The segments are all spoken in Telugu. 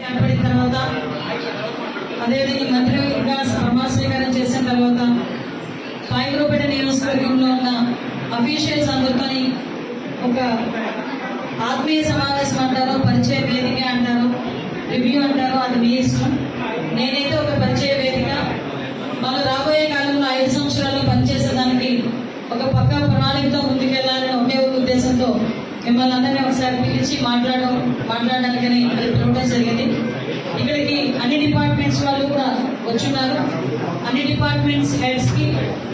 ఏర్పడిన తర్వాత అదేవిధంగా మంత్రి మంత్రిగా ప్రమాణ స్వీకారం చేసిన తర్వాత పాయకురపేట నియోజకవర్గంలో ఉన్న అఫీషియల్స్ అందరితోని ఒక ఆత్మీయ సమావేశం అంటారు పరిచయ వేదిక అంటారు రివ్యూ అంటారు అది మీ ఇష్టం. నేనైతే ఒక పరిచయ వేదిక. వాళ్ళు రాబోయే కాలంలో ఐదు సంవత్సరాలు పనిచేసేదానికి ఒక పక్క ప్రణాళికతో ముందుకెళ్ళాలని ఒకే ఒక ఉద్దేశంతో మిమ్మల్ని అందరినీ ఒకసారి పిలిచి మాట్లాడడం మాట్లాడడానికని అది పిలవడం జరిగింది. డిపార్ట్మెంట్స్ వాళ్ళు కూడా వచ్చున్నారు అన్ని డిపార్ట్మెంట్స్ హెడ్స్కి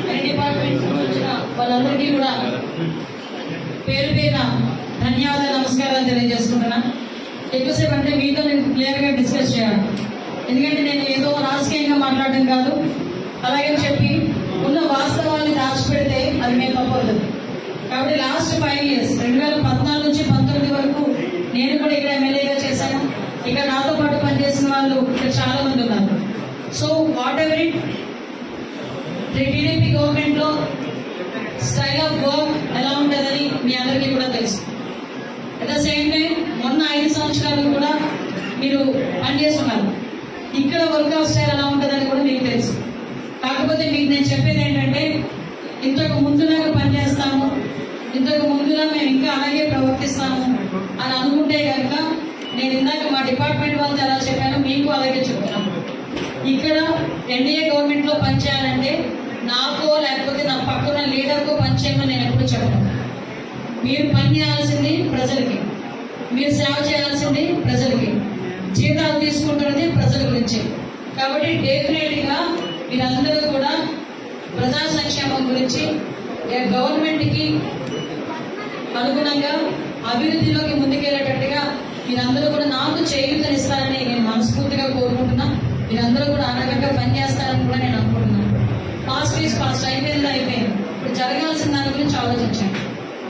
అన్ని డిపార్ట్మెంట్స్ వచ్చిన వాళ్ళందరికీ కూడా పేరు పేర ధన్యవాదాలు నమస్కారాలు తెలియజేసుకుంటున్నా. ఎక్కువసేపు అంటే మీతో నేను క్లియర్గా డిస్కస్ చేయాలి. ఎందుకంటే నేను ఏదో రాజకీయంగా మాట్లాడడం కాదు. అలాగే చెప్పి ఉన్న వాస్తవాన్ని దాచిపెడితే అది మేము తప్పదు కాబట్టి లాస్ట్ ఫైవ్ ఇయర్స్ రెండు వేల పద్నాలుగు నుంచి పంతొమ్మిది వరకు నేను కూడా ఇక్కడ ఎమ్మెల్యేగా చేశాను. ఇక్కడ నాతో ఇక్కడ చాలా మంది ఉన్నారు. So whatever it TDP గవర్నమెంట్లో స్టైల్ ఆఫ్ వర్క్ ఎలా ఉంటుందని మీ అందరికీ కూడా తెలుసు. అట్ ద సేమ్ టైం మొన్న ఐదు సంవత్సరాలు కూడా మీరు పనిచేస్తున్నారు. ఇక్కడ వర్క్ స్టైల్ ఎలా ఉంటుందని కూడా మీకు తెలుసు. కాకపోతే మీకు నేను చెప్పేది ఏంటంటే ఇంతకు ముందులాగా పనిచేస్తాము ఇంతకు ముందులా మేము ఇంకా డిపార్ట్మెంట్ వాళ్ళతో ఎలా చెప్పాను మీకు అలాగే చెప్తున్నాను ఇక్కడ ఎన్డీఏ గవర్నమెంట్లో పనిచేయాలంటే నాకో లేకపోతే నా పక్కన లీడర్కో పనిచేయమని నేను ఎప్పుడు చెప్పను. మీరు పని చేయాల్సింది ప్రజలకి. మీరు సేవ చేయాల్సింది ప్రజలకి. జీతాలు తీసుకుంటున్నది ప్రజల గురించి. కాబట్టి డెఫినెట్గా మీరందరూ కూడా ప్రజా సంక్షేమం గురించి గవర్నమెంట్కి అనుగుణంగా అభివృద్ధిలోకి ముందుకెళ్ళేటట్టు చేయూతనిస్తారని నేను మనస్ఫూర్తిగా కోరుకుంటున్నా మీరందరూ కూడా అనగంగా పనిచేస్తారని కూడా నేను అనుకుంటున్నాను. పాస్ట్ ఈజ్ పాస్ట్ అయిపోయింది అయిపోయింది ఇప్పుడు జరగాల్సిన దాని గురించి ఆలోచించాను